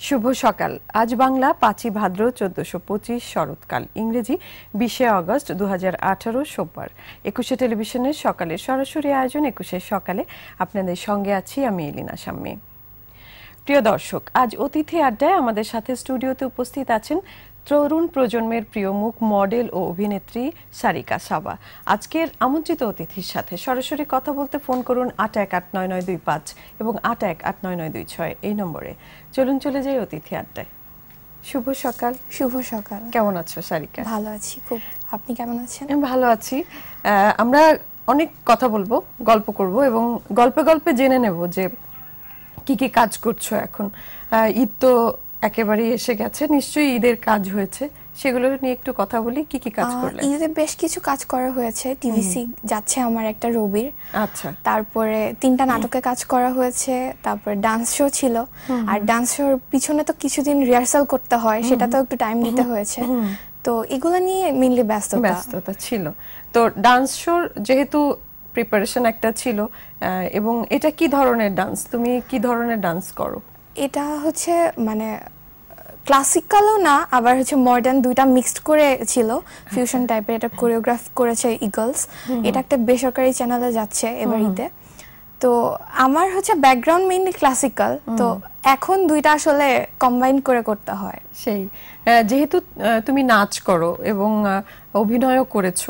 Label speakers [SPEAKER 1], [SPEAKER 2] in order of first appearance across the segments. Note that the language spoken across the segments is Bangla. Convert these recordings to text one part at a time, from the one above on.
[SPEAKER 1] শুভ সকাল। আজ বাংলা পাঁচই ভাদ্র চোদ্দশো পঁচিশ শরৎকাল। ইংরেজি বিশে অগস্ট দু হাজার আঠারো সোমবার। একুশে টেলিভিশনের সকালে সরাসরি আয়োজন একুশের সকালে আপনাদের সঙ্গে আছি আমি এলিনা সাম্মী। প্রিয় দর্শক, আজ অতিথি আড্ডায় আমাদের সাথে স্টুডিওতে উপস্থিত আছেন তরুণ প্রজন্মের প্রিয় মুখ মডেল ও অভিনেত্রী সারিকা সাবা আজকের আমন্ত্রিত অতিথির সাথে সরাসরি কথা বলতে ফোন করুন আট এক আট নয় নয় দুই পাঁচ এবং আট এক আট নয় নয় দুই ছয় এই নম্বরে। চলুন চলে যাই অতিথি আড্ডায়। শুভ সকাল।
[SPEAKER 2] শুভ সকাল।
[SPEAKER 1] কেমন আছো সারিকা?
[SPEAKER 2] ভালো আছি খুব। আপনি কেমন আছেন?
[SPEAKER 1] আমি ভালো আছি। আমরা অনেক কথা বলব গল্প করব এবং গল্পে গল্পে জেনে নেব যে কি কি কাজ করছ এখন। ঈদ তো একেবারেই এসে গেছে। নিশ্চয়ই ঈদের কাজ হয়েছে। সেগুলো নিয়ে একটু কথা বলি কি কি কাজ করলে
[SPEAKER 2] ঈদে বেশ কিছু কাজ করা হয়েছে। টিভিসি যাচ্ছে আমার একটা রবির।
[SPEAKER 1] আচ্ছা।
[SPEAKER 2] তারপরে তিনটা নাটকে কাজ করা হয়েছে। তারপর ডান্স শো ছিল। আর ডান্স শোর পিছনে তো কিছুদিন রিহার্সাল করতে হয় সেটা তো একটু টাইম দিতে হয়েছে। তো এগুলো নিয়ে মেনলি ব্যস্ততা।
[SPEAKER 1] ব্যস্ততা ছিল। তো ডান্স শোর যেহেতু প্রিপারেশন একটা ছিল এবং এটা কি ধরনের ডান্স তুমি কি ধরনের ডান্স করো?
[SPEAKER 2] এটা হচ্ছে মানে ক্লাসিক্যালও না আবার হচ্ছে মডার্ন দুইটা মিক্সড করে ছিল ফিউশন টাইপের এটা কোরিওগ্রাফ করেছে ইগলস এটা একটা বেসরকারি চ্যানেলে যাচ্ছে এবার ঈদে। তো আমার হচ্ছে ব্যাকগ্রাউন্ড মেইনলি ক্লাসিক্যাল তো এখন দুইটা আসলে কম্বাইন করে করতে হয়।
[SPEAKER 1] সেই। যেহেতু তুমি নাচ করো এবং অভিনয়ও করেছ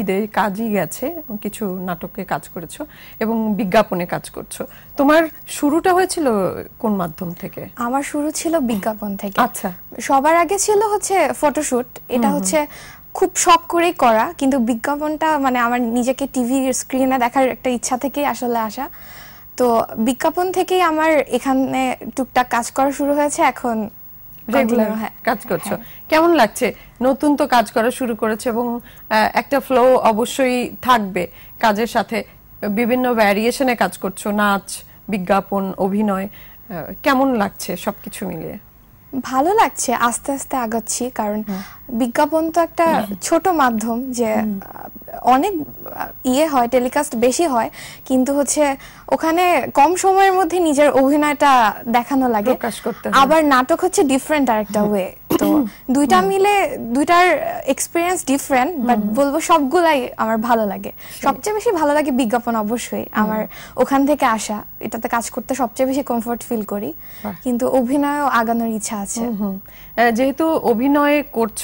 [SPEAKER 1] ঈদে কাজই গেছে কিছু নাটকে কাজ করেছ এবং বিজ্ঞাপনে কাজ করছ। তোমার শুরুটা হয়েছিল কোন মাধ্যম থেকে?
[SPEAKER 2] আমার শুরু ছিল বিজ্ঞাপন থেকে।
[SPEAKER 1] আচ্ছা।
[SPEAKER 2] সবার আগে ছিল হচ্ছে ফটোশুট। এটা হচ্ছে খুব শখ করেই করা কিন্তু বিজ্ঞাপনটা মানে আমার নিজেকে টিভির স্ক্রিনে দেখার একটা ইচ্ছা থেকেই আসলে আসা। তো বিজ্ঞাপন থেকেই আমার এখানে টুকটাক কাজ করা শুরু হয়েছে। এখন
[SPEAKER 1] রেগুলার
[SPEAKER 2] হ্যাঁ।
[SPEAKER 1] কাজ করছ। কেমন লাগছে? নতুন তো কাজ করা শুরু করেছে এবং একটা ফ্লো অবশ্যই থাকবে কাজের সাথে। বিভিন্ন ভ্যারিয়েশনে কাজ করছ নাচ বিজ্ঞাপন অভিনয় কেমন লাগছে সবকিছু মিলিয়ে?
[SPEAKER 2] ভালো লাগছে আস্তে আস্তে আগাচ্ছি কারণ বিজ্ঞাপন তো একটা ছোট মাধ্যম যে অনেক ইয়ে হয় টেলিকাস্ট বেশি হয় কিন্তু হচ্ছে ওখানে কম সময়ের মধ্যে নিজের অভিনয়টা দেখানো লাগে। আবার নাটক হচ্ছে ডিফারেন্ট আরেকটা ওয়ে তো দুইটা মিলে দুইটার এক্সপিরিয়েন্স ডিফারেন্ট বাট বলব সবগুলাই আমার ভালো লাগে। সবচেয়ে বেশি ভালো লাগে বিজ্ঞাপন অবশ্যই। আমার ওখান থেকে আসা এটাতে কাজ করতে সবচেয়ে বেশি কমফোর্ট ফিল করি। কিন্তু অভিনয়ও আগানোর ইচ্ছা আছে।
[SPEAKER 1] যেহেতু অভিনয় করছ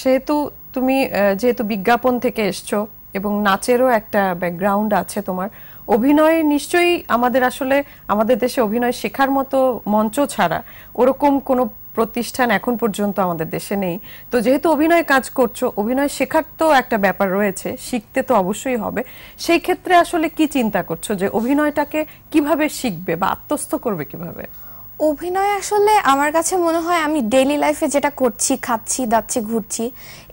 [SPEAKER 1] সেহেতু তুমি যেহেতু বিজ্ঞাপন থেকে এসছো এবং নাচেরও একটা ব্যাকগ্রাউন্ড আছে তোমার অভিনয় নিশ্চয়ই আমাদের আসলে আমাদের দেশে অভিনয় শেখার মতো মঞ্চ ছাড়া ওরকম কোনো প্রতিষ্ঠান এখন পর্যন্ত আমাদের দেশে নেই। তো যেহেতু অভিনয় কাজ করছ অভিনয় শেখার তো একটা ব্যাপার রয়েছে শিখতে তো অবশ্যই হবে। সেই ক্ষেত্রে আসলে কি চিন্তা করছ যে অভিনয়টাকে কীভাবে শিখবে বা আত্মস্থ করবে কীভাবে?
[SPEAKER 2] অভিনয় আসলে আমার কাছে মনে হয় আমি ডেইলি লাইফে যেটা করছি খাচ্ছি দাচ্ছি ঘুরছি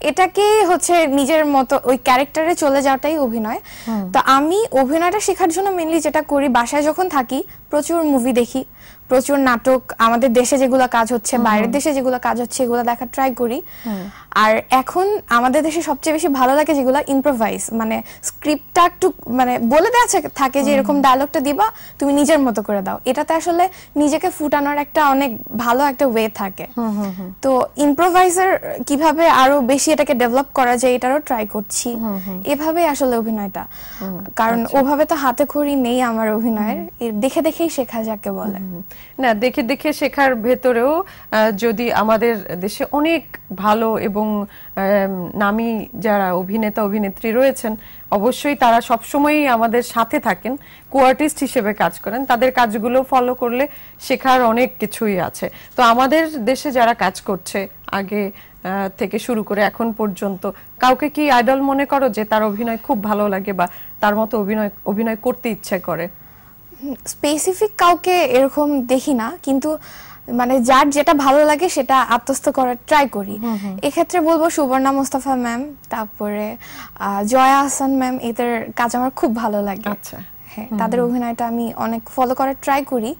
[SPEAKER 2] এটাকেই হচ্ছে নিজের মতো ওই ক্যারেক্টারে চলে যাওয়াটাই অভিনয়। তো আমি অভিনয়টা শেখার জন্য মেনলি যেটা করি বাসায় যখন থাকি প্রচুর মুভি দেখি প্রচুর নাটক আমাদের দেশে যেগুলো কাজ হচ্ছে বাইরের দেশে যেগুলো কাজ হচ্ছে এগুলো দেখার ট্রাই করি। আর এখন আমাদের দেশে সবচেয়ে বেশি ভালো লাগে যেগুলো ইম্প্রোভাইজ মানে স্ক্রিপ্টটা একটু মানে বলে দেওয়া থাকে যে এরকম ডায়লগটা দিবা তুমি নিজের মতো করে দাও। এটাতে আসলে নিজেকে ফুটানোর একটা অনেক ভালো একটা ওয়ে থাকে। তো ইম্প্রোভাইজার কীভাবে আরও বেশি এটাকে ডেভেলপ করা যায় এটারও ট্রাই করছি। এভাবে আসলে অভিনয়টা। কারণ ওভাবে তো হাতে খড়ি নেই আমার অভিনয়ের। দেখে দেখেই শেখা যাকে বলে।
[SPEAKER 1] না, দেখে দেখে শেখার ভেতরেও যদি আমাদের দেশে অনেক ভালো এবং নামী যারা অভিনেতা, অভিনেত্রী রয়েছেন, অবশ্যই তারা সবসময়ই আমাদের সাথে থাকেন কো আর্টিস্ট হিসেবে কাজ করেন, তাদের কাজগুলো ফলো করলে শেখার অনেক কিছুই আছে। তো আমাদের দেশে যারা কাজ করছে, আগে থেকে শুরু করে এখন পর্যন্ত, কাউকে কি আইডল মনে করো যে তার অভিনয় খুব ভালো লাগে বা তার মতো অভিনয় অভিনয় করতে ইচ্ছে করে?
[SPEAKER 2] স্পেসিফিক কাউকে এরকম দেখি না কিন্তু মানে যার যেটা ভালো লাগে সেটা আত্মস্থ করার ট্রাই করি। এক্ষেত্রে বলব সুবর্ণা মোস্তফা ম্যাম তারপরে জয়া হাসান ম্যাম এদের কাজ আমার খুব ভালো লাগে।
[SPEAKER 1] আচ্ছা।
[SPEAKER 2] হ্যাঁ তাদের অভিনয়টা আমি অনেক ফলো করার ট্রাই করি।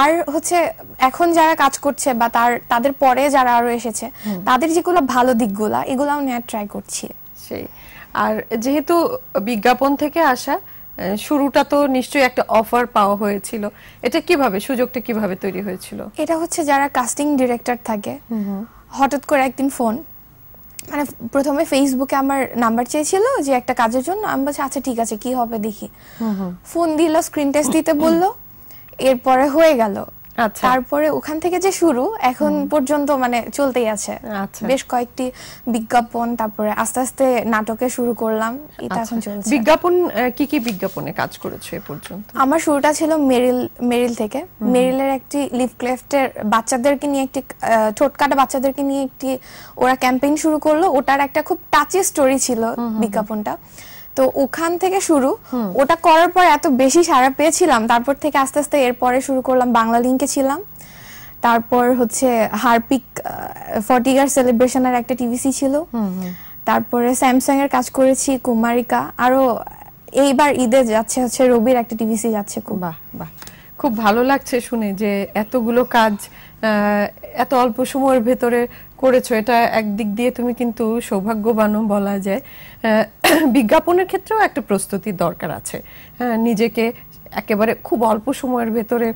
[SPEAKER 2] আর হচ্ছে এখন যারা কাজ করছে বা তার তাদের পরে যারা আরও এসেছে তাদের যেগুলো ভালো দিকগুলা এগুলাও নেওয়ার ট্রাই করছি।
[SPEAKER 1] সেই। আর যেহেতু বিজ্ঞাপন থেকে আসা শুরুটা তো নিশ্চয়ই একটা অফার পাওয়া হয়েছিল। এটা কীভাবে সুযোগটা কীভাবে তৈরি হয়েছিল?
[SPEAKER 2] এটা হচ্ছে যারা কাস্টিং ডিরেক্টর থাকে হঠাৎ করে একদিন ফোন মানে প্রথমে ফেসবুকে আমার নাম্বার চেয়েছিল যে একটা কাজের জন্য আমি বলছি আচ্ছা ঠিক আছে কি হবে দেখি। ফোন দিল স্ক্রিন টেস্ট দিতে বলল এরপরে হয়ে গেল। তারপরে ওখান থেকে যে শুরু এখন পর্যন্ত মানে চলতেই আছে।
[SPEAKER 1] আচ্ছা।
[SPEAKER 2] বেশ কয়েকটি বিজ্ঞাপন তারপরে আস্তে আস্তে নাটকে শুরু করলাম এটা এখন
[SPEAKER 1] আচ্ছা।
[SPEAKER 2] চলছে।
[SPEAKER 1] বিজ্ঞাপন কি কি বিজ্ঞাপনে কাজ করেছ এ পর্যন্ত?
[SPEAKER 2] আমার শুরুটা ছিল মেরিল মেরিল থেকে। মেরিলের একটি লিপ ক্লেফটের বাচ্চাদেরকে নিয়ে একটি আহ, ঠোঁট কাটা বাচ্চাদেরকে নিয়ে একটি ওরা ক্যাম্পেইন শুরু করল। ওটার একটা খুব টাচি স্টোরি ছিল বিজ্ঞাপনটা। তো ওখান থেকে শুরু। ওটা করার পর এত বেশি সাড়া পেয়েছিলাম। তারপর থেকে আস্তে আস্তে এরপরে শুরু করলাম বাংলা লিঙ্কে ছিলাম। তারপর হচ্ছে হারপিক ফর্টি ইয়ার সেলিব্রেশনের একটা টিভিসি ছিল। তারপরে স্যামসাং এর কাজ করেছি কুমারিকা। আরও এইবার ঈদে যাচ্ছে হচ্ছে রবির একটা টিভিসি যাচ্ছে খুব।
[SPEAKER 1] বাহ বাহ। খুব ভালো লাগছে শুনে যে এতগুলো কাজ এত অল্প সময়ের ভেতরে করেছ, এটা একদিক দিয়ে তুমি কিন্তু সৌভাগ্যবানও বলা যায়। বিজ্ঞাপনের ক্ষেত্রেও একটা প্রস্তুতির দরকার আছে। হ্যাঁ নিজেকে একেবারে খুব অল্প সময়ের ভেতরে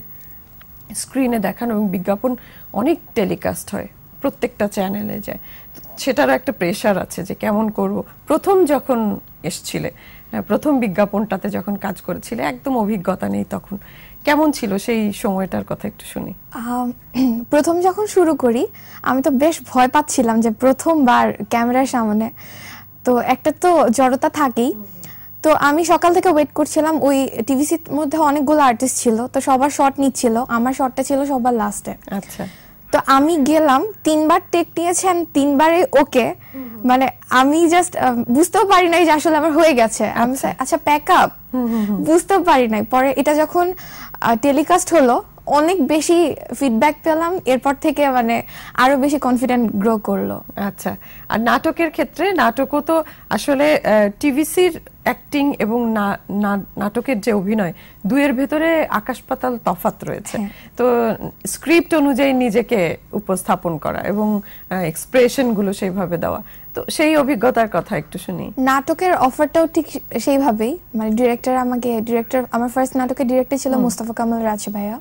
[SPEAKER 1] স্ক্রিনে দেখানো এবং বিজ্ঞাপন অনেক টেলিকাস্ট হয়, প্রত্যেকটা চ্যানেলে যায়। সেটারও একটা প্রেশার আছে যে কেমন করব। প্রথম যখন এসছিলে প্রথম বিজ্ঞাপনটাতে যখন কাজ করেছিলে, একদম অভিজ্ঞতা নেই তখন। কেমন ছিল সেই সময়টার কথা একটু শুনি।
[SPEAKER 2] প্রথম যখন শুরু করি আমি তো বেশ ভয় পাচ্ছিলাম যে প্রথমবার ক্যামেরার সামনে। তো একটা তো জড়তা থাকেই। তো আমি সকাল থেকে ওয়েট করছিলাম ওই টিভিসির মধ্যে অনেকগুলো আর্টিস্ট ছিল তো সবার শট নিচ্ছিল আমার শটটা ছিল সবার লাস্টে
[SPEAKER 1] আচ্ছা।
[SPEAKER 2] তো আমি গেলাম তিনবার টেক নিয়েছেন তিনবারে ওকে মানে আমি জাস্ট বুঝতেও পারি নাই যে আসলে আমার হয়ে গেছে। আমি আচ্ছা। প্যাক আপ বুঝতেও পারি নাই। পরে এটা যখন টেলিকাস্ট হলো অনেক বেশি ফিডব্যাক পেলাম এরপর থেকে মানে আরও বেশি কনফিডেন্ট গ্রো করল।
[SPEAKER 1] আচ্ছা আর নাটকের ক্ষেত্রে নাটকও তো আসলে টিভিসির অ্যাক্টিং এবং নাটকের যে অভিনয় দুয়ের ভেতরে আকাশ পাতাল তফাত রয়েছে।
[SPEAKER 2] হ্যাঁ।
[SPEAKER 1] তো স্ক্রিপ্ট অনুযায়ী নিজেকে উপস্থাপন করা এবং এক্সপ্রেশনগুলো সেইভাবে দেওয়া। তো সেই অভিজ্ঞতার কথা একটু শুনি।
[SPEAKER 2] নাটকের অফারটাও ঠিক সেইভাবেই। মানে ডিরেক্টর আমাকে ডিরেক্টর আমার ফার্স্ট নাটকের ডিরেক্টর ছিল মুস্তাফা কামাল রাজ ভাইয়া।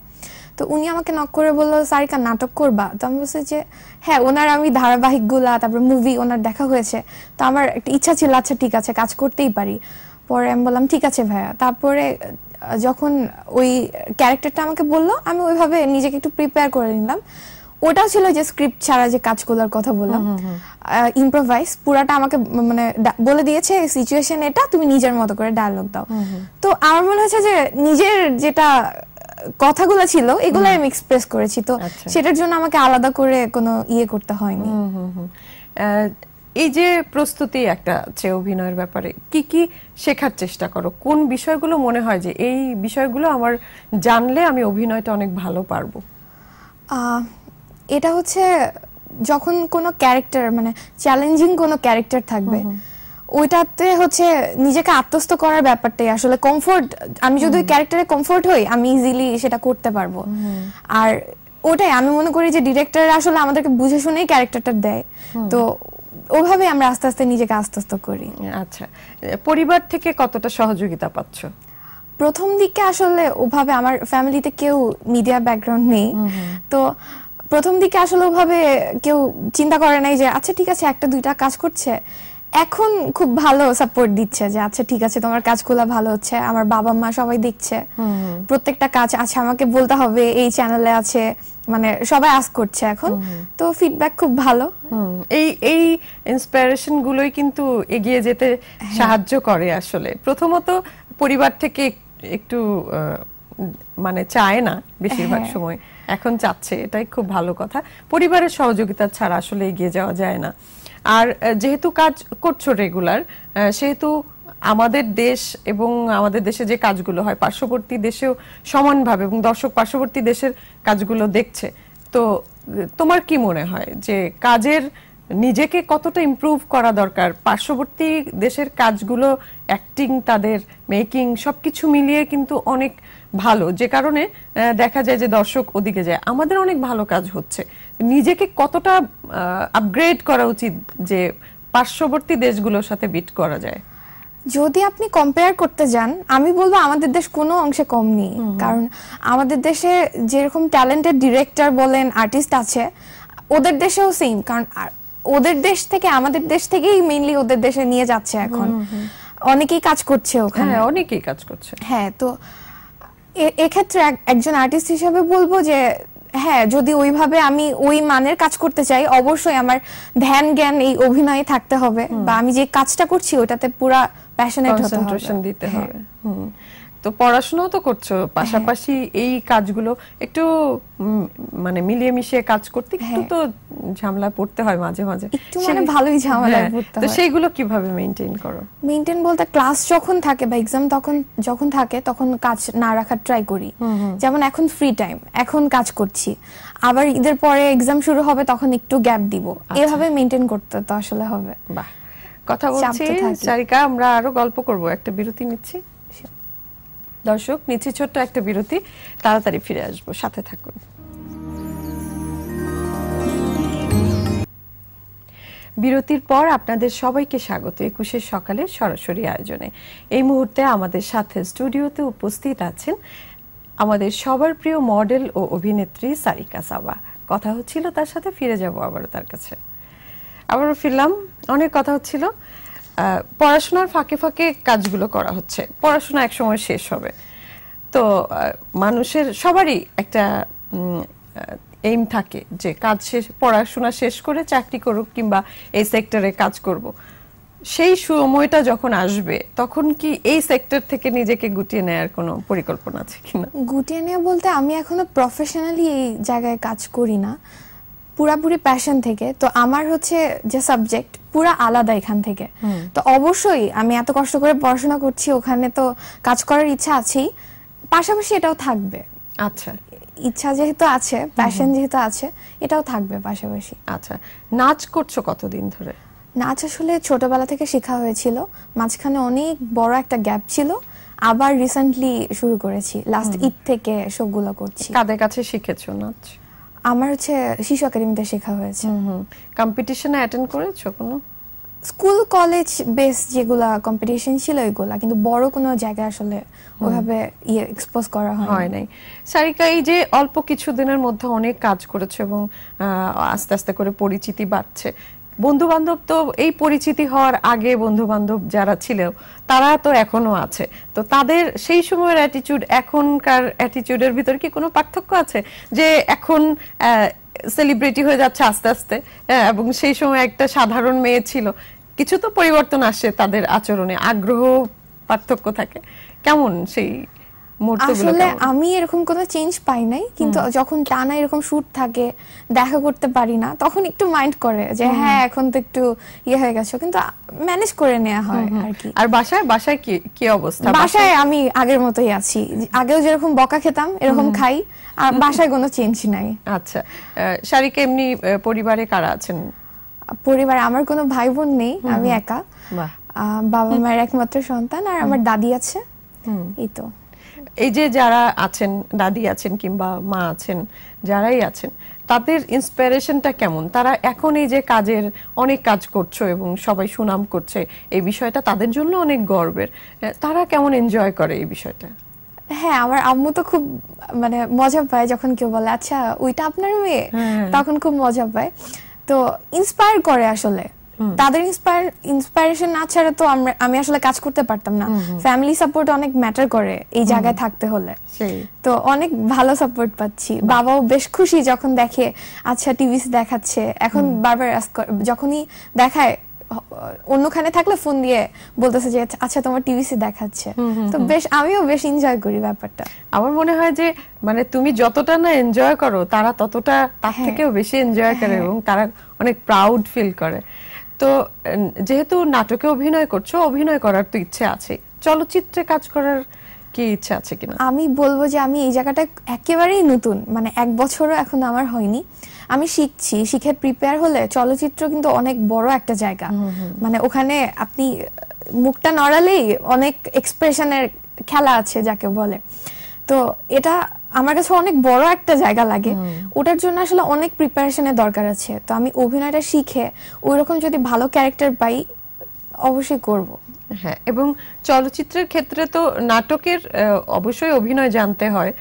[SPEAKER 2] তো উনি আমাকে নক করে বলল সারিকা নাটক করবা? তো আমি বলছি যে হ্যাঁ ওনার আমি ধারাবাহিকগুলা তারপর মুভি ওনার দেখা হয়েছে। তো আমার একটা ইচ্ছা ছিল আচ্ছা ঠিক আছে কাজ করতেই পারি। পরে আমি বললাম ঠিক আছে ভাইয়া। তারপরে যখন ওই ক্যারেক্টারটা আমাকে বলল আমি ওইভাবে নিজেকে একটু প্রিপেয়ার করে নিলাম। ওটাও ছিল যে স্ক্রিপ্ট ছাড়া যে কাজগুলোর কথা বললাম। ইম্প্রোভাইজ পুরাটা আমাকে মানে বলে দিয়েছে সিচুয়েশন এটা তুমি নিজের মতো করে ডায়লগ দাও। তো আমার মনে হচ্ছে যে নিজের যেটা কথাগুলো ছিল এগুলো আমি এক্সপ্রেস করেছি। তো
[SPEAKER 1] আচ্ছা।
[SPEAKER 2] সেটার জন্য আমাকে আলাদা করে কোনো ইয়ে করতে হয়নি।
[SPEAKER 1] এই যে প্রস্তুতি একটা আছে অভিনয়ের ব্যাপারে কি কি শেখার চেষ্টা করো? কোন বিষয়গুলো মনে হয় যে এই বিষয়গুলো আমার জানলে আমি অভিনয়টা অনেক ভালো পারব?
[SPEAKER 2] এটা হচ্ছে যখন কোনো ক্যারেক্টার মানে চ্যালেঞ্জিং কোনো ক্যারেক্টার থাকবে ওইটাতে হচ্ছে নিজেকে আত্মস্থ করার ব্যাপারটাই আসলে কমফোর্ট আমি যদি ওই ক্যারেক্টারে কমফোর্ট হই আমি ইজিলি সেটা করতে পারব। আর ওটাই আমি মনে করি যে ডিরেক্টর আসলে আমাদেরকে বুঝে শুনেই ক্যারেক্টারটা দেয়। তো ওভাবে আমরা আস্তে আস্তে নিজেকে আত্মস্থ করি।
[SPEAKER 1] আচ্ছা পরিবার থেকে কতটা সহযোগিতা পাচ্ছ?
[SPEAKER 2] প্রথম দিকে আসলে ওভাবে আমার ফ্যামিলিতে কেউ মিডিয়া ব্যাকগ্রাউন্ড নেই। তো প্রথম দিকে আসলে ওভাবে কেউ চিন্তা করে নাই যে আচ্ছা ঠিক আছে একটা দুইটা কাজ করছে। এখন খুব ভালো সাপোর্ট দিচ্ছে যে আচ্ছা ঠিক আছে তোমার কাজগুলো ভালো হচ্ছে আমার বাবা মা সবাই দেখছে। প্রত্যেকটা কাজ আচ্ছা আমাকে বলতে হবে এই চ্যানেলে আছে। মানে সবাই আস করছে এখন। তো ফিডব্যাক খুব ভালো।
[SPEAKER 1] এই এই ইন্সপিরেশন গুলোই কিন্তু এগিয়ে যেতে সাহায্য করে আসলে। প্রথমত পরিবার থেকে একটু মানে চায় না বেশিরভাগ
[SPEAKER 2] হ্যাঁ।
[SPEAKER 1] সময়। এখন চাচ্ছে এটাই খুব ভালো কথা। পরিবারের সহযোগিতা ছাড়া আসলে এগিয়ে যাওয়া যায় না। আর যেহেতু কাজ করছ রেগুলার সেহেতু আমাদের দেশ এবং আমাদের দেশে যে কাজগুলো হয় পার্শ্ববর্তী দেশেও সমানভাবে এবং দর্শক পার্শ্ববর্তী দেশের কাজগুলো দেখছে তো তোমার কি মনে হয় যে কাজের নিজেকে কতটা ইমপ্রুভ করা দরকার? পার্শ্ববর্তী দেশের কাজগুলো অ্যাক্টিং তাদের মেকিং সবকিছু মিলিয়ে কিন্তু অনেক ভালো যে কারণে দেখা যায় যে দর্শক ওদিকে যায়। আমাদের অনেক ভালো কাজ হচ্ছে। নিজেকে কতটা আপগ্রেড করা উচিত যে পার্শ্ববর্তী দেশগুলোর সাথে বিট করা যায়?
[SPEAKER 2] যদি আপনি কম্পেয়ার করতে যান আমি বলব আমাদের দেশ কোনো অংশে কম নেই। কারণ আমাদের দেশে যেরকম ট্যালেন্টেড ডিরেক্টর বলেন আর্টিস্ট আছে ওদের দেশেও সেম কারণ ওদের দেশ থেকে আমাদের দেশ থেকেই মেইনলি ওদের দেশে নিয়ে যাচ্ছে এখন। অনেকেই কাজ করছে ওখানে।
[SPEAKER 1] হ্যাঁ অনেকেই কাজ করছে।
[SPEAKER 2] হ্যাঁ তো এক্ষেত্রে এক- একজন আর্টিস্ট হিসেবে বলব যে হ্যাঁ যদি ওইভাবে আমি ওই মানের কাজ করতে চাই অবশ্যই আমার ধ্যান জ্ঞান এই অভিনয়ে থাকতে হবে। বা আমি যে কাজটা করছি ওটাতে পুরা প্যাশনেট
[SPEAKER 1] কনসেন্ট্রেশন দিতে
[SPEAKER 2] হ্যাঁ।
[SPEAKER 1] হবে। তো পড়াশোনাও তো করছ। পাশাপাশি এই কাজগুলো একটু মানে মিলিয়ে মিশিয়ে কাজ করতে একটু
[SPEAKER 2] হ্যাঁ।
[SPEAKER 1] তো ঝামেলা পড়তে হয় মাঝে মাঝে।
[SPEAKER 2] একটু মানে ভালোই ঝামেলায়
[SPEAKER 1] হ্যাঁ,
[SPEAKER 2] পড়তে
[SPEAKER 1] তো সেইগুলো কীভাবে মেনটেন করো?
[SPEAKER 2] মেনটেন বলতে ক্লাস যখন থাকে বা এক্সাম তখন যখন থাকে তখন কাজ না রাখার ট্রাই করি। যেমন এখন ফ্রি টাইম এখন কাজ করছি। আবার ঈদের পরে এক্সাম শুরু হবে তখন একটু গ্যাপ দিব।
[SPEAKER 1] আচ্ছা।
[SPEAKER 2] এভাবে মেনটেন করতে তো আসলে হবে।
[SPEAKER 1] বাহ। কথা বলছি। সারিকা আমরা আরও গল্প করব। একটা বিরতি নিচ্ছি। দর্শক নিচ্ছি ছোট্ট একটা বিরতি। তাড়াতাড়ি ফিরে আসব। সাথে থাকুন। বিরতির পর আপনাদের সবাইকে স্বাগত একুশের সকালে সরাসরি আয়োজনে। এই মুহূর্তে আমাদের সাথে স্টুডিওতে উপস্থিত আছেন আমাদের সবার প্রিয় মডেল ও অভিনেত্রী সারিকা সাবা। কথা হচ্ছিল তার সাথে ফিরে যাব আবারও তার কাছে। আবারও ফিরলাম। অনেক কথা হচ্ছিল। পড়াশোনার ফাঁকে ফাঁকে কাজগুলো করা হচ্ছে। পড়াশোনা একসময় শেষ হবে। তো মানুষের সবারই একটা এইম থাকে যে কাজ শেষ, পড়াশোনা শেষ করে চাকরি করুক কিংবা এই সেক্টরে কাজ করব। সেই সময়টা যখন আসবে, তখন কি এই সেক্টর থেকে নিজেকে গুটিয়ে নেয়ার কোনো পরিকল্পনা আছে কিনা?
[SPEAKER 2] গুটিয়ে নেওয়া বলতে আমি এখনও প্রফেশনালি এই জায়গায় কাজ করি না। পুরাপুরি প্যাশন থেকে তো আমার হচ্ছে যে সাবজেক্ট পুরা আলাদা এখান থেকে। তো অবশ্যই আমি এত কষ্ট করে পড়াশোনা করছি ওখানে তো কাজ করার ইচ্ছা আছেই পাশাপাশি এটাও থাকবে।
[SPEAKER 1] আচ্ছা।
[SPEAKER 2] ইচ্ছা যেহেতু আছে প্যাশন যেহেতু আছে এটাও থাকবে পাশাপাশি।
[SPEAKER 1] আচ্ছা নাচ করছ কতদিন ধরে?
[SPEAKER 2] নাচ আসলে ছোটবেলা থেকে শেখা হয়েছিল মাঝখানে অনেক বড় একটা গ্যাপ ছিল আবার রিসেন্টলি শুরু করেছি লাস্ট ঈদ থেকে সবগুলো করছি।
[SPEAKER 1] কাদের কাছে শিখেছো নাচ?
[SPEAKER 2] আমার হচ্ছে শিশু একাডেমিতে শেখা হয়েছে।
[SPEAKER 1] কম্পিটিশনে অ্যাটেন্ড করেছ কোনো?
[SPEAKER 2] স্কুল কলেজ বেস যেগুলা কম্পিটিশন ছিল ওইগুলা কিন্তু বড় কোনো জায়গায় আসলে ওইভাবে ইয়ে এক্সপোজ করা হয়
[SPEAKER 1] নাই। সারিকা এই যে অল্প কিছু দিনের মধ্যে অনেক কাজ করেছে এবং আস্তে আস্তে করে পরিচিতি বাড়ছে। বন্ধু বান্ধব তো এই পরিচিতি হওয়ার আগে বন্ধু বান্ধব যারা ছিল তারা তো এখনও আছে। তো তাদের সেই সময়ের অ্যাটিটিউড এখনকার অ্যাটিটিউডের ভিতর কি কোনো পার্থক্য আছে? যে এখন সেলিব্রিটি হয়ে যাচ্ছে আস্তে আস্তে আহ, এবং সেই সময় একটা সাধারণ মেয়ে ছিল। কিছু তো পরিবর্তন আসে তাদের আচরণে আগ্রহ পার্থক্য থাকে। কেমন সেই
[SPEAKER 2] আসলে আমি এরকম কোনো চেঞ্জ পাই নাই কিন্তু যখন টানা এরকম শুট থাকে দেখা করতে পারি না তখন একটু মাইন্ড করে যে হ্যাঁ এখন তো একটু ইয়ে হয়ে গেছে কিন্তু ম্যানেজ করে নেওয়া হয় আর কি।
[SPEAKER 1] আর বাসায় বাসায় কি কি অবস্থা?
[SPEAKER 2] বাসায় আমি আগের মতোই আছি। আগেও যেরকম বকা খেতাম এরকম খাই আর বাসায় কোনো চেঞ্জ নাই।
[SPEAKER 1] আচ্ছা। শারিকা এমনি পরিবারে কারা আছেন?
[SPEAKER 2] পরিবার আমার কোনো ভাই বোন নেই আমি একা। বাবা মায়ের একমাত্র সন্তান আর আমার দাদি আছে। এই তো।
[SPEAKER 1] এই যে যারা আছেন দাদি আছেন কিংবা মা আছেন যারাই আছেন তাদের ইন্সপিরেশনটা কেমন? তারা এখন এই যে কাজের অনেক কাজ করছ এবং সবাই সুনাম করছে এই বিষয়টা তাদের জন্য অনেক গর্বের। তারা কেমন এনজয় করে এই বিষয়টা?
[SPEAKER 2] হ্যাঁ আমার আম্মু তো খুব মানে মজা পায় যখন কেউ বলে আচ্ছা ওইটা আপনার মেয়ে?
[SPEAKER 1] হ্যাঁ।
[SPEAKER 2] তখন খুব মজা পায়। তো ইন্সপায়ার করে আসলে। তাদের ইন্সপায়ার ইন্সপায়ারেশন না ছাড়া তো আমরা আমি আসলে কাজ করতে পারতাম না। ফ্যামিলি সাপোর্ট অনেক ম্যাটার করে এই জায়গায় থাকতে হলে। তো অনেক ভালো সাপোর্ট পাচ্ছি। বাবাও বেশ খুশি যখন দেখে আচ্ছা টিভিতে দেখাচ্ছে। এখন বারবার যখনই দেখায় অন্যখানে থাকলে ফোন দিয়ে বলতেছে যে আচ্ছা তোমার টিভিসি দেখাচ্ছে। তো বেশ আমিও বেশ এনজয় করি ব্যাপারটা।
[SPEAKER 1] আমার মনে হয় যে মানে তুমি যতটা না এনজয় করো তারা ততটা তার
[SPEAKER 2] হ্যাঁ।
[SPEAKER 1] থেকেও বেশি এনজয় করে এবং তারা অনেক প্রাউড ফিল করে। তো যেহেতু নাটকে অভিনয় করছ অভিনয় করার তো ইচ্ছে আছে। চলচ্চিত্রে কাজ করার কি ইচ্ছা আছে কিনা?
[SPEAKER 2] আমি বলব যে আমি এই জায়গাটা একেবারেই নতুন মানে এক বছরও এখন আমার হয়নি। আমি শিখছি শিখে প্রিপেয়ার হলে চলচ্চিত্র কিন্তু অনেক বড় একটা জায়গা। মানে ওখানে আপনি মুখটা নড়ালেই অনেক এক্সপ্রেশনের খেলা আছে যাকে বলে। তো এটা আমার কাছে অনেক বড় একটা জায়গা লাগে। ওটার জন্য আসলে অনেক প্রিপারেশনের দরকার আছে। তো আমি অভিনয়টা শিখে ওইরকম যদি ভালো ক্যারেক্টার পাই অবশ্যই করব।
[SPEAKER 1] হ্যাঁ এবং চলচ্চিত্রের ক্ষেত্রে তো নাটকের অবশ্যই অভিনয় জানতে হয়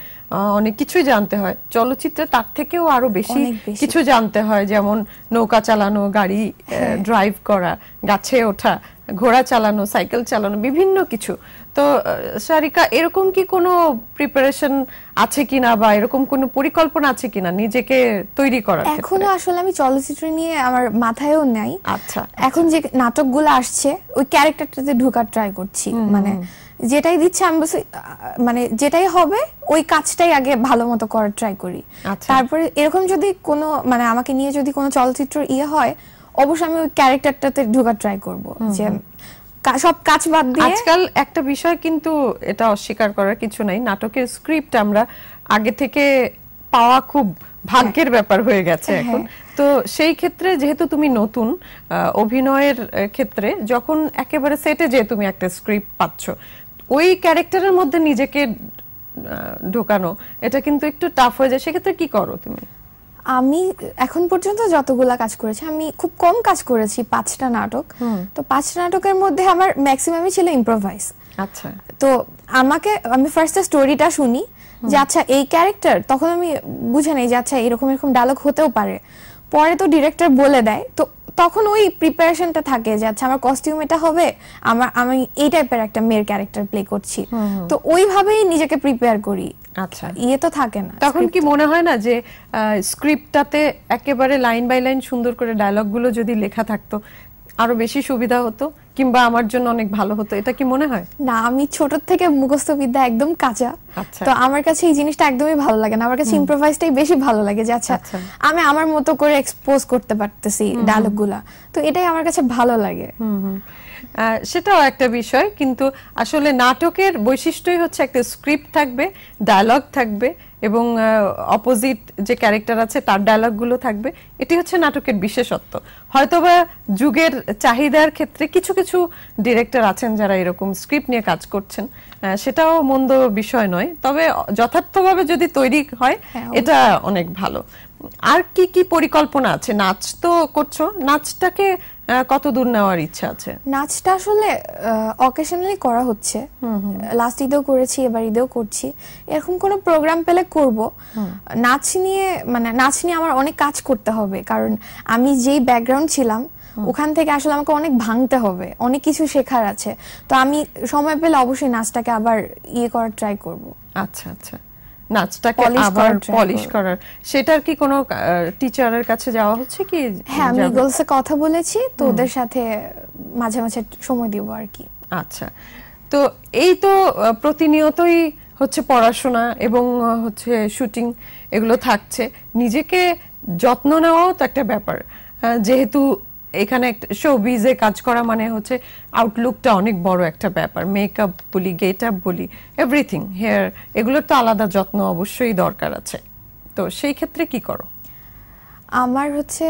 [SPEAKER 1] অনেক কিছুই জানতে হয়। চলচ্চিত্রে তার থেকেও আরও বেশি কিছু জানতে হয় যেমন নৌকা চালানো গাড়ি
[SPEAKER 2] হ্যাঁ।
[SPEAKER 1] ড্রাইভ করা গাছে ওঠা ঘোড়া চালানো সাইকেল চালানো বিভিন্ন কিছু। তো সারিকা এরকম কি কোনো প্রিপারেশন আছে কিনা বা এরকম কোনো পরিকল্পনা আছে কিনা নিজেকে তৈরি করার এখনও
[SPEAKER 2] আসলে আমি চলচ্চিত্র নিয়ে আমার মাথায়ও নাই।
[SPEAKER 1] আচ্ছা
[SPEAKER 2] এখন যে নাটকগুলো আসছে ওই ক্যারেক্টারটাতে ঢোকার ট্রাই করছি। মানে যেটাই দিচ্ছে আমি মানে যেটাই হবে ওই কাজটাই আগে ভালো মতো করার ট্রাই করি।
[SPEAKER 1] আচ্ছা।
[SPEAKER 2] তারপরে এরকম যদি কোনো মানে আমাকে নিয়ে যদি কোনো চলচ্চিত্র ইয়ে হয় অবশ্যই আমি ওই ক্যারেক্টারটাতে ঢোকার ট্রাই করব। যে সব কাজ বাদ দিয়ে?
[SPEAKER 1] আজকাল একটা বিষয় কিন্তু এটা অস্বীকার করার কিছু নাই। নাটকের স্ক্রিপ্ট আমরা আগে থেকে পাওয়া খুব ভাগ্যের ব্যাপার হয়ে গেছে এখন। তো সেই ক্ষেত্রে যেহেতু তুমি নতুন অভিনয়ের ক্ষেত্রে যখন একেবারে সেটে যে তুমি একটা স্ক্রিপ্ট পাচ্ছ ওই ক্যারেক্টারের মধ্যে নিজেকে ঢোকানো এটা কিন্তু একটু টাফ হয়ে যায়। সেক্ষেত্রে কি করো তুমি?
[SPEAKER 2] আমি এখন পর্যন্ত যতগুলা কাজ করেছি আমি খুব কম কাজ করেছি পাঁচটা নাটক। তো পাঁচটা নাটকের মধ্যে আমার ম্যাক্সিমামই ছিল ইম্প্রোভাইজ
[SPEAKER 1] আচ্ছা।
[SPEAKER 2] তো আমাকে আমি ফার্স্টে স্টোরিটা শুনি যে আচ্ছা এই ক্যারেক্টার তখন আমি বুঝে নেই যে আচ্ছা এরকম এরকম ডায়লগ হতেও পারে। পরে তো ডিরেক্টর বলে দেয় তো তখন ওই প্রিপারেশনটা থাকে যে আচ্ছা আমার কস্টিউম এটা হবে আমার আমি এই টাইপের একটা মেয়ের ক্যারেক্টার প্লে করছি। তো ওইভাবেই নিজেকে প্রিপেয়ার করি।
[SPEAKER 1] আচ্ছা।
[SPEAKER 2] ইয়ে তো থাকে না
[SPEAKER 1] তখন কি মনে হয় না যে স্ক্রিপ্টটাতে একেবারে লাইন বাই লাইন সুন্দর করে ডায়লগগুলো যদি লেখা থাকতো আরও বেশি সুবিধা হতো কিংবা আমার জন্য অনেক ভালো হতো এটা কি মনে হয়?
[SPEAKER 2] না আমি ছোট থেকে মুখস্থ বিদ্যা একদম কাঁচা।
[SPEAKER 1] আচ্ছা।
[SPEAKER 2] তো আমার কাছে এই জিনিসটা একদমই ভালো লাগে না আমার কাছে ইম্প্রোভাইজটাই বেশি ভালো লাগে যে আচ্ছা
[SPEAKER 1] আচ্ছা।
[SPEAKER 2] আমি আমার মতো করে এক্সপোজ করতে পারতেছি ডায়লগগুলা। তো এটাই আমার কাছে ভালো লাগে।
[SPEAKER 1] হুম হুম। আহ, সেটাও একটা বিষয় কিন্তু আসলে নাটকের বৈশিষ্ট্যই হচ্ছে একটা স্ক্রিপ্ট থাকবে ডায়লগ থাকবে এবং অপোজিট যে ক্যারেক্টার আছে তার ডায়লগগুলো থাকবে। এটি হচ্ছে নাটকের বিশেষত্ব। হয়তোবা যুগের চাহিদার ক্ষেত্রে কিছু কিছু ডিরেক্টর আছেন যারা এরকম স্ক্রিপ্ট নিয়ে কাজ করছেন সেটাও মন্দ বিষয় নয়। তবে যথার্থভাবে যদি তৈরি হয়
[SPEAKER 2] হ্যাঁ,
[SPEAKER 1] এটা অনেক ভালো। আর কি কি পরিকল্পনা আছে? নাচ তো করছ। নাচটাকে কত দূর নেওয়ার ইচ্ছা আছে?
[SPEAKER 2] নাচটা আসলে অকেশনালি করা হচ্ছে। লাস্ট ঈদেও করেছি এবার ঈদেও করছি। এরকম কোনো প্রোগ্রাম পেলে করব। নাচ নিয়ে মানে নাচ নিয়ে আমার অনেক কাজ করতে হবে কারণ আমি যেই ব্যাকগ্রাউন্ড ছিলাম ওখান থেকে আসলে আমাকে অনেক ভাঙতে হবে অনেক কিছু শেখার আছে। তো আমি সময় পেলে অবশ্যই নাচটাকে আবার ইয়ে করার ট্রাই করব।
[SPEAKER 1] আচ্ছা আচ্ছা। নাচটাকে আবার পলিশ করার। সেটার কি কোনো টিচারের কাছে যাওয়া হচ্ছে কি?
[SPEAKER 2] হ্যাঁ আমি? ইগলসে কথা বলেছি তো ওদের সাথে মাঝে মাঝে সময় দিব আর কি।
[SPEAKER 1] আচ্ছা। তো এই তো প্রতিনিয়তই হচ্ছে পড়াশোনা এবং হচ্ছে শুটিং এগুলো থাকছে। নিজেকে যত্ন নেওয়াও তো একটা ব্যাপার। যেহেতু এখানে একটা শোবিজে কাজ করা মানে হচ্ছে আউটলুকটা অনেক বড় একটা ব্যাপার। মেকআপ বলি গেট আপ বলি এভরিথিং হেয়ার এগুলোর তো আলাদা যত্ন অবশ্যই দরকার আছে। তো সেই ক্ষেত্রে কি করো?
[SPEAKER 2] আমার হচ্ছে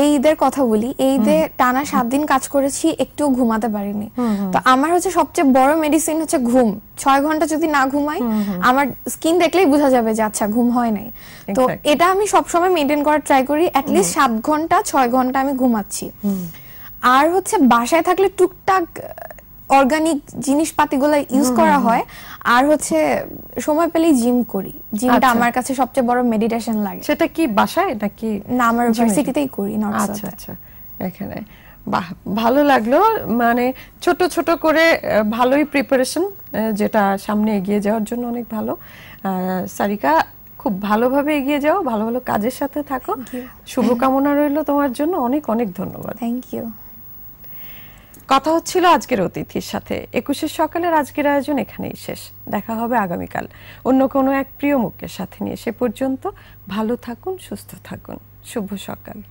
[SPEAKER 2] এই ঈদের কথা বলি এই ঈদে টানা সাত দিন কাজ করেছি একটু ঘুমাতে পারিনি। তো আমার হচ্ছে সবচেয়ে বড় মেডিসিন হচ্ছে ঘুম। ছয় ঘণ্টা যদি না ঘুমাই আমার স্কিন দেখলেই বোঝা যাবে যে আচ্ছা ঘুম হয় নাই। তো এটা আমি সবসময় মেনটেন করার ট্রাই করি অ্যাটলিস্ট সাত ঘণ্টা ছয় ঘণ্টা আমি ঘুমাচ্ছি। আর হচ্ছে বাসায় থাকলে টুকটাক অর্গানিক জিনিসপাতিগুলো ইউজ করা হয়। আর হচ্ছে সময় পেলেই জিম করি। জিমটা
[SPEAKER 1] আচ্ছা।
[SPEAKER 2] আমার কাছে সবচেয়ে বড় মেডিটেশন লাগে।
[SPEAKER 1] সেটা কি বাসায় নাকি
[SPEAKER 2] না আমার
[SPEAKER 1] জিমে?
[SPEAKER 2] ভার্সিটিতেই করি নর্থ
[SPEAKER 1] আচ্ছা আচ্ছা এখানে। বাহ ভালো লাগল। মানে ছোট ছোট করে ভালোই প্রিপারেশন যেটা সামনে এগিয়ে যাওয়ার জন্য অনেক ভালো। সারিকা খুব ভালোভাবে এগিয়ে যাও ভালো ভালো কাজের সাথে থাকো. শুভকামনা রইল তোমার জন্য। অনেক অনেক ধন্যবাদ।
[SPEAKER 2] থ্যাংক ইউ
[SPEAKER 1] কথা হচ্ছিল আজকের অতিথির সাথে। একুশের সকালের আজকের আয়োজন এখানেই শেষ। দেখা হবে আগামীকাল। অন্য কোনো এক প্রিয় মুখের সাথে নিয়ে সে পর্যন্ত ভালো থাকুন, সুস্থ থাকুন। শুভ সকাল।